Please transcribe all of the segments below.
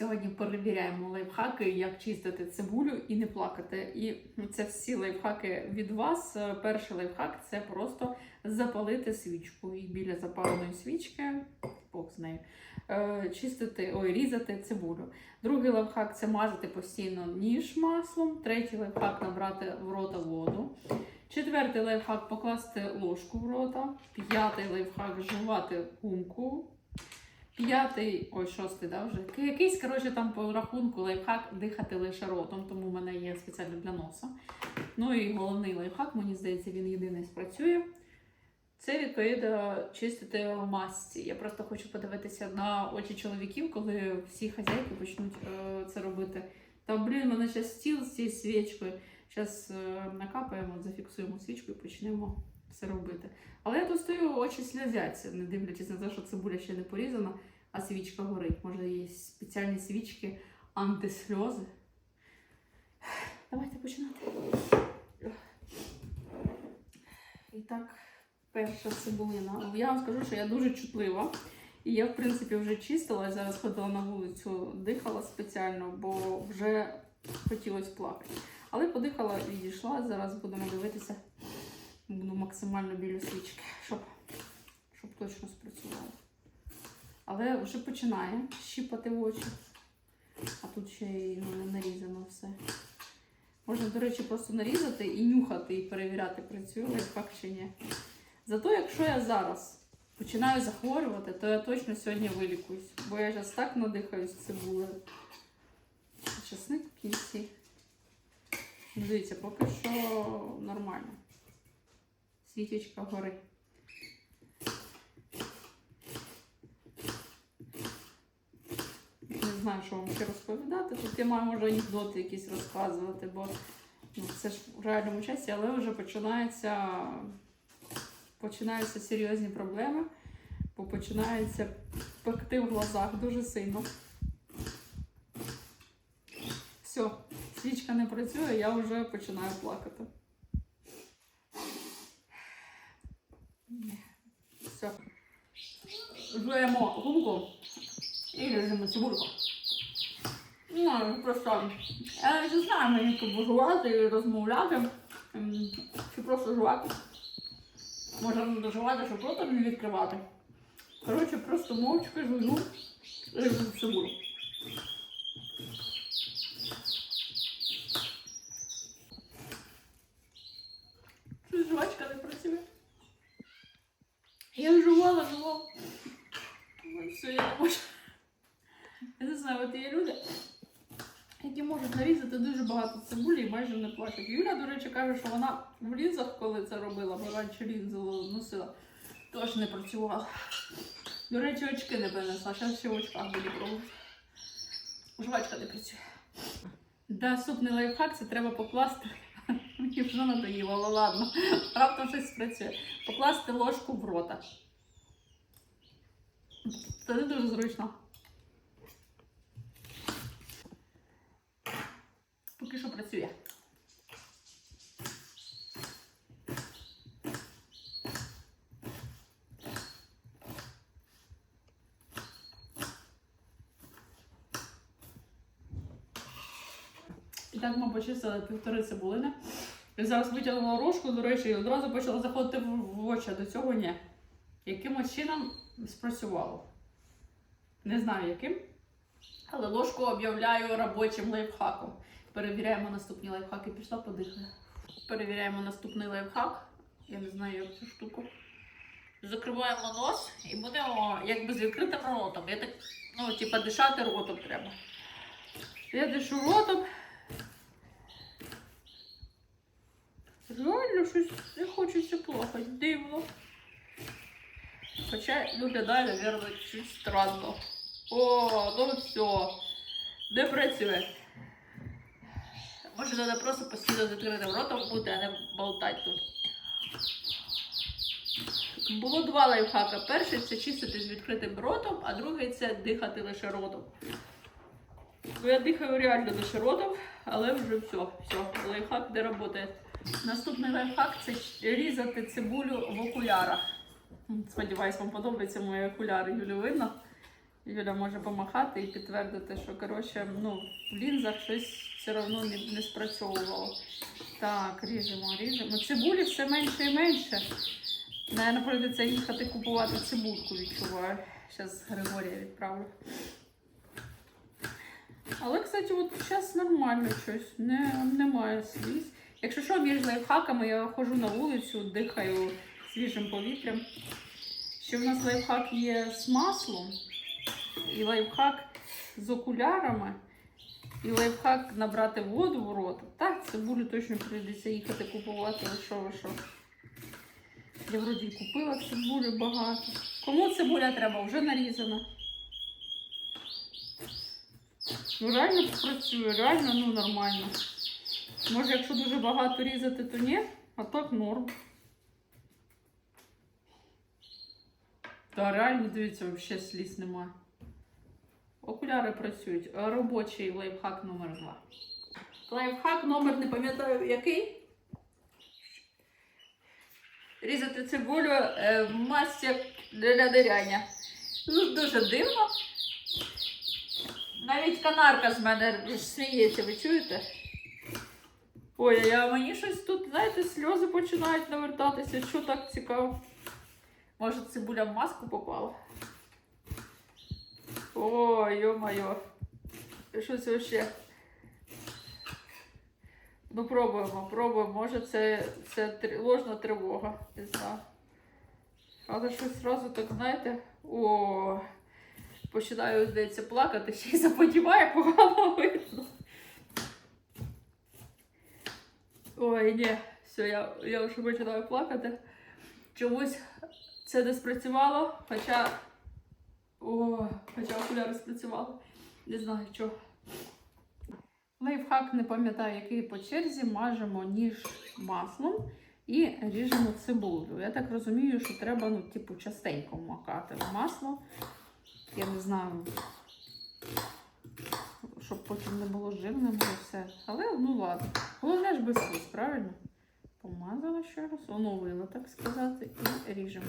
Сьогодні перевіряємо лайфхаки, як чистити цибулю і не плакати. І це всі лайфхаки від вас. Е, Перший лайфхак це просто запалити свічку. І біля запаленої свічки, Бог з е, чистити, ой, різати цибулю. Другий лайфхак це мазати постійно ніж маслом. Третій лайфхак набрати в рота воду. Четвертий лайфхак покласти ложку в рота. П'ятий лайфхак жувати гумку. П'ятий, ой, шостий, да, вже. Якийсь, коротше, там по рахунку лайфхак дихати лише ротом, тому в мене є спеціально для носа. Ну і головний лайфхак, мені здається, він єдиний спрацює. Це відповідно чистити в масці. Я просто хочу подивитися на очі чоловіків, коли всі хазяйки почнуть е, це робити. Та блін, мене зараз стіл з цією свічкою. Зараз е, накапаємо, зафіксуємо свічку і почнемо все робити. Але я тут стою, очі сльозяться, не дивлячись на те, що цибуля ще не порізана, а свічка горить. Може, є спеціальні свічки антисльози. Давайте починати. І так, перша цибулина. Я вам скажу, що я дуже чутлива. І я, в принципі, вже чистила, зараз ходила на вулицю, дихала спеціально, бо вже хотілося плакати. Але подихала і відійшла. Зараз будемо дивитися. Буду максимально біля свічки, щоб, щоб точно спрацювало. Але вже починає щіпати в очі. А тут ще й ну, не нарізано все. Можна, до речі, просто нарізати і нюхати, і перевіряти, працює лайфхак чи ні. Зато, якщо я зараз починаю захворювати, то я точно сьогодні вилікуюсь. Бо я зараз так надихаюсь цибулею. Часник в кінці. Ну, Дивіться, поки що нормально. Свічечка горить. Не знаю, що вам ще розповідати. Тут я маю може анекдоти якісь розказувати, бо ну, це ж в реальному часі, але вже починається, починаються серйозні проблеми, бо починається пекти в глазах дуже сильно. Все, свічка не працює, я вже починаю плакати. Все. Жуємо гумку і ріжемо цибульку. Ну, просто я не знаю, мені тут жувати і розмовляти. ем, Чи просто жувати. Може не доживати, щоб рота не відкривати. Коротше, просто мовчки жую ріжу цибулю. Жвачка не працює. Я жувала, жувала. Ну, все, я не можу. Я не знаю, от є люди, які можуть нарізати дуже багато цибулі і майже не плачуть. Юля, до речі, каже, що вона в лінзах, коли це робила, бо раніше лінзи носила, теж не працювала. До речі, очки не принесла, зараз ще в очках буду пробувати. Жвачка не працює. Наступний лайфхак це треба покласти. Мені вже надоїло, але ладно. Раптом щось спрацює. Покласти ложку в рота. Це не дуже зручно. Поки що працює. І так ми почистили півтори цибулини. І зараз витягнула рожку, до речі, і одразу почала заходити в очі, а до цього ні. Якимось чином спрацювало. Не знаю яким. Але ложку об'являю робочим лайфхаком. Перевіряємо наступні лайфхаки. Пішла подихаю. Перевіряємо наступний лайфхак. Я не знаю, як цю штуку. Закриваємо нос і будемо якби з відкритим ротом. Я так, ну, типа, дишати ротом треба. Я дишу ротом. Реально щось не хочеться плакати. Дивно. Хоча виглядає, наверное, чуть странно. О, ну все. Не працює. Може, треба просто постійно закритим ротом бути, а не болтати тут. Було два лайфхака. Перший це чистити з відкритим ротом, а другий це дихати лише ротом. Бо я дихаю реально лише ротом, але вже все, все, лайфхак не працює. Наступний лайфхак це різати цибулю в окулярах. Сподіваюсь, вам подобаються мої окуляри, Юлі видно. Юля може помахати і підтвердити, що коротше, ну, в лінзах щось все одно не, не спрацьовувало. Так, ріжемо, ріжемо. Цибулі все менше і менше. Наверно, прийдеться їхати купувати цибульку, відчуваю. Зараз Григорія відправлю. Але, кстати, от зараз нормально щось. Не, немає сліз. Якщо що, між лайфхаками я ходжу на вулицю, дихаю свіжим повітрям. Ще в нас лайфхак є з маслом, і лайфхак з окулярами, і лайфхак набрати воду в рот. Так, цибулю точно прийдеться їхати купувати, що ви що. Я вроді купила цибулю багато. Кому цибуля треба, вже нарізана. Ну реально працює, реально ну нормально. Може, якщо дуже багато різати, то ні, а так норм. Та реально, дивіться, взагалі сліз немає. Окуляри працюють. Робочий лайфхак номер 2. Лайфхак номер не пам'ятаю який. Різати цибулю е, в масці для диряння. Ну, дуже дивно. Навіть канарка з мене сміється, ви чуєте? Ой, а мені щось тут, знаєте, сльози починають навертатися. Що так цікаво? Може, цибуля в маску попала? Ой, йо-моє. Щось вообще. Ну, пробуємо, пробуємо. Може, це, це ложна тривога. Не знаю. Але щось одразу так, знаєте, о, починаю, здається, плакати, ще й заподіває, погано видно. Ой, ні, все, я, я вже починаю плакати. Чомусь це не спрацювало, хоча. О, хоча окуляри спрацювали. Не знаю чого. Лайфхак не пам'ятаю, який по черзі мажемо ніж маслом і ріжемо цибулю. Я так розумію, що треба, ну, типу, частенько макати в масло. Я не знаю, щоб потім не було жирним і все. Але ну ладно. Головне ж без сліз, правильно? Помазала ще раз, оновила, так сказати, і ріжемо.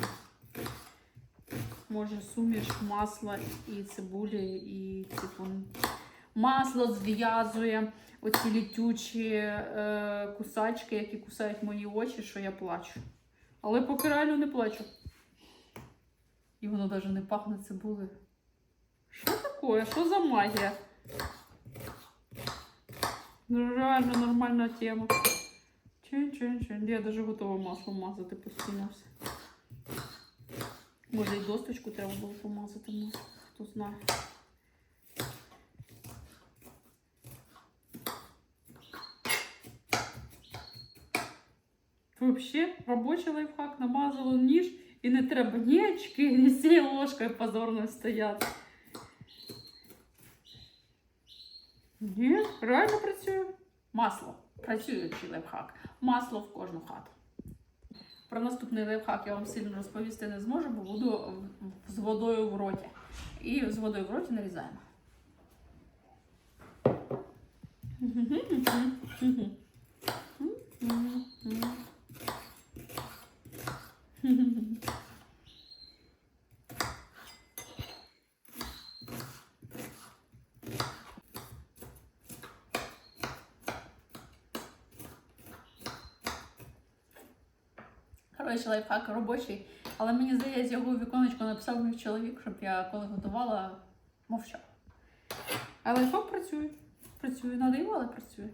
Може суміш масла і цибулі, і типу, масло зв'язує оці літючі е, кусачки, які кусають мої очі, що я плачу. Але поки реально не плачу. І воно навіть не пахне цибулею. Що таке? Що за магія? Ну, реально нормальна тема. Чин-чин-чин. Я даже готова маслом мазати постійно все. Може і досточку треба було помазати маслом, хто знає. Вообще, робочий лайфхак намазала ніж і не треба ні очки, ні цією ложкою позорно стояти. Ні, реально працює. Масло. Працюючий лайфхак. Масло в кожну хату. Про наступний лайфхак я вам сильно розповісти не зможу, бо буду з водою в роті. І з водою в роті нарізаємо. Коротше, лайфхак робочий, але мені здається, його віконечко написав мій чоловік, щоб я коли готувала, мовчав. А лайфхак працює. Працює, надоїло, але працює.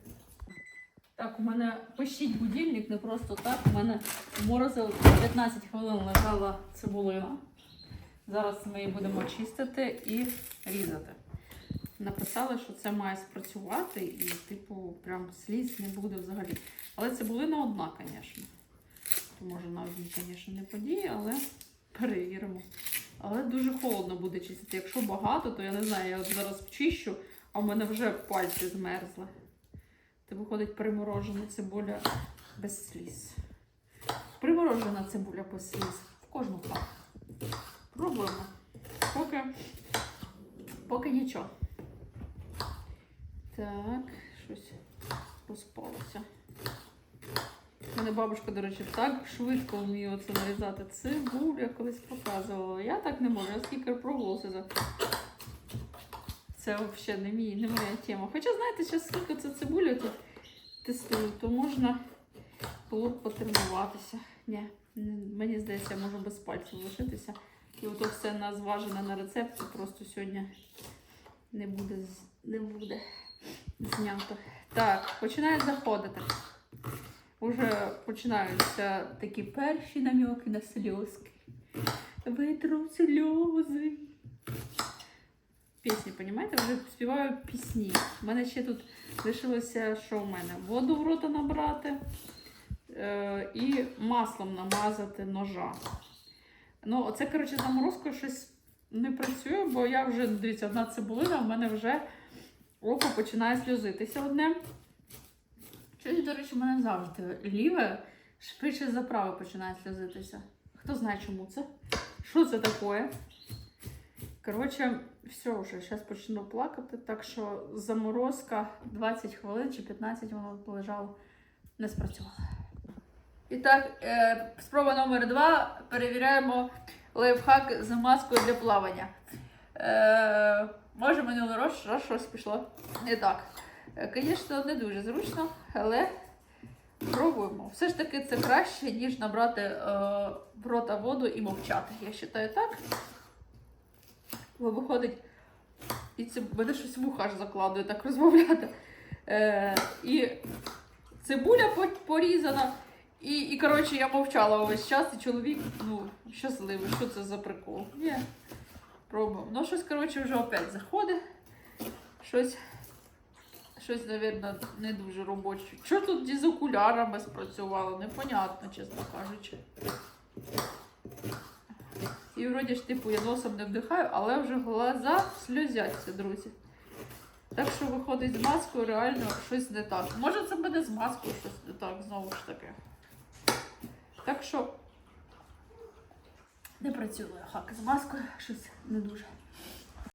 Так, у мене пишіть будильник, не просто так. У мене в морозилці 15 хвилин лежала цибулина. Зараз ми її будемо чистити і різати. Написали, що це має спрацювати і, типу, прям сліз не буде взагалі. Але цибулина одна, звісно. Може на одній, звісно, не подіє, але перевіримо. Але дуже холодно буде чистити. Якщо багато, то я не знаю, я от зараз чищу, а в мене вже пальці змерзли. Це виходить приморожена цибуля без сліз. Приморожена цибуля без сліз. В кожну хату. Пробуємо. Поки, поки нічого. Так, щось розпалося. Мене бабушка, до речі, так швидко вміє оце нарізати цибулю, я колись показувала. Я так не можу, я скільки пробувала це взагалі не, мій, не моя тема. Хоча, знаєте, зараз скільки це цибулю тут тестую, то можна було б потренуватися. Ні, мені здається, я можу без пальців лишитися. І ото все на зважене на рецепті просто сьогодні не буде, не буде знято. Так, починає заходити. Уже починаються такі перші наміки на сльозки. Витру сльози. Пісні, понімаєте? Вже співаю пісні. У мене ще тут лишилося, що в мене? Воду в рота набрати е, і маслом намазати ножа. Ну, оце, коротше, заморозкою щось не працює, бо я вже, дивіться, одна цибулина, в мене вже око починає сльозитися одне. Щось, до речі, в мене завжди ліве, швидше за праве починає сльозитися. Хто знає, чому це? Що це таке? Коротше, все вже, зараз почну плакати, так що заморозка 20 хвилин чи 15 воно лежало, не спрацювало. І так, е, спроба номер два. Перевіряємо лайфхак з маскою для плавання. Е, може, минулий раз, щось пішло не так. Е, Звісно, не дуже зручно, але пробуємо. Все ж таки це краще, ніж набрати е, в рота воду і мовчати. Я вважаю так. Бо виходить, і це мене щось вуха аж закладує так розмовляти. Е, і цибуля порізана. І, і коротше, я мовчала увесь час, і чоловік ну, щасливий. Що це за прикол? Ні. Пробуємо. Ну, щось, коротше, вже опять заходить. Щось, щось, напевно, не дуже робоче. Що тут з окулярами спрацювало? Непонятно, чесно кажучи. І вроді ж, типу, я носом не вдихаю, але вже глаза сльозяться, друзі. Так що виходить з маскою реально щось не так. Може, це буде з маскою щось не так, знову ж таки. Так що не працює хак з маскою, щось не дуже.